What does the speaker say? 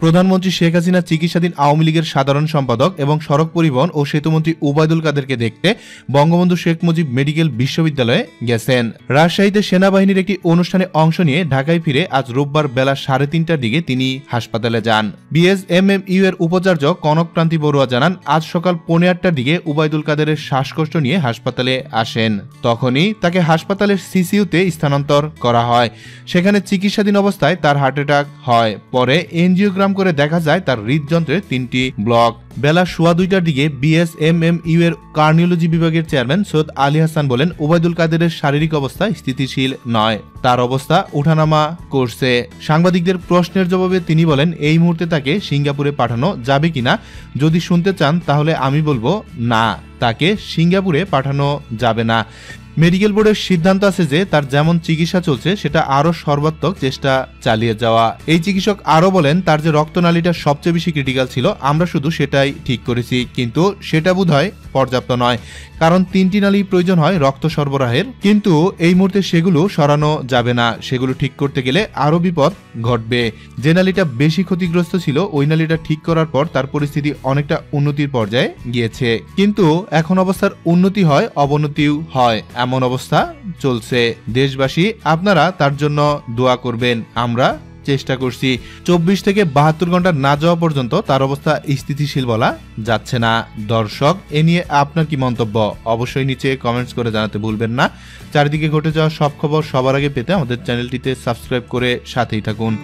প্রধানমন্ত্রী শেখ হাসিনা চিকিৎসাধীন আওয়ামী লীগের সাধারণ সম্পাদক এবং সড়ক পরিবহন ও সেতুমন্ত্রী উবায়দুল কাদেরকে দেখতে বঙ্গবন্ধু শেখ মুজিব মেডিকেল বিশ্ববিদ্যালয়ে গেছেন। রাজশাহীতে সেনাবাহিনীর একটি অনুষ্ঠানে অংশ নিয়ে ঢাকায় ফিরে আজ রোববার বেলা সাড়ে তিনটার দিকে তিনি হাসপাতালে যান। বিএসএমএমইউ এর উপাচার্য কনক ক্রান্তি বড়ুয়া জানান, আজ সকাল পৌনে আটটার দিকে উবায়দুল কাদেরের শ্বাসকষ্ট নিয়ে হাসপাতালে আসেন। তখনই তাকে হাসপাতালের সিসিইউতে স্থানান্তর করা হয়। সেখানে চিকিৎসাধীন অবস্থায় তার হার্ট অ্যাটাক হয়। পরে এনজিওগ্রাম করে দেখা যায় তার হৃদযন্ত্রে তিনটি ব্লক। বেলা সোয়া দুইটার দিকে বিএসএমএমইউ এর কার্নিওলজি বিভাগের চেয়ারম্যান সৈয়দ আলী হাসান বলেন, ওবায়দুল কাদেরের শারীরিক অবস্থা স্থিতিশীল নয়, তার অবস্থা উঠানামা করছে। সাংবাদিকদের প্রশ্নের জবাবে তিনি বলেন, এই মুহূর্তে তাকে সিঙ্গাপুরে পাঠানো যাবে কিনা? যদি শুনতে চান, তাহলে আমি বলব, না, তাকে সিঙ্গাপুরে পাঠানো যাবে না। মেডিকেল বোর্ডের সিদ্ধান্ত আছে যে তার যেমন চিকিৎসা চলছে, সেটা আরও সর্বাত্মক চেষ্টা চালিয়ে যাওয়া। এই চিকিৎসক আরও বলেন, তার যে রক্তনালীটা সবচেয়ে বেশি ক্রিটিক্যাল ছিল, আমরা শুধু সেটাই ঠিক করেছি। কিন্তু সেটা বোধহয় পর্যাপ্ত নয়, কারণ তিনটি নালী প্রয়োজন হয় রক্ত সরবরাহের। কিন্তু এই মুহূর্তে সেগুলো সরানো যাবে না। সেগুলো ঠিক করতে গেলে আরও বিপদ ঘটবে। যে নালীটা বেশি ক্ষতিগ্রস্ত ছিল, ওই নালীটা ঠিক করার পর তার পরিস্থিতি অনেকটা উন্নতির পর্যায়ে গিয়েছে। কিন্তু এখন অবস্থার উন্নতি হয়, অবনতিও হয়। এমন অবস্থা চলছে দেশবাসী, আপনারা তার জন্য দোয়া করবেন। আমরা চেষ্টা করছি। চব্বিশ থেকে বাহাত্তর ঘণ্টা না যাওয়া পর্যন্ত তার অবস্থা স্থিতিশীল বলা যাচ্ছে না। দর্শক, এ নিয়ে আপনার কি মন্তব্য? অবশ্যই নিচে কমেন্টস করে জানাতে ভুলবেন না। চারিদিকে ঘটে যাওয়া সব খবর সবার আগে পেতে আমাদের চ্যানেলটিতে সাবস্ক্রাইব করে সাথেই থাকুন।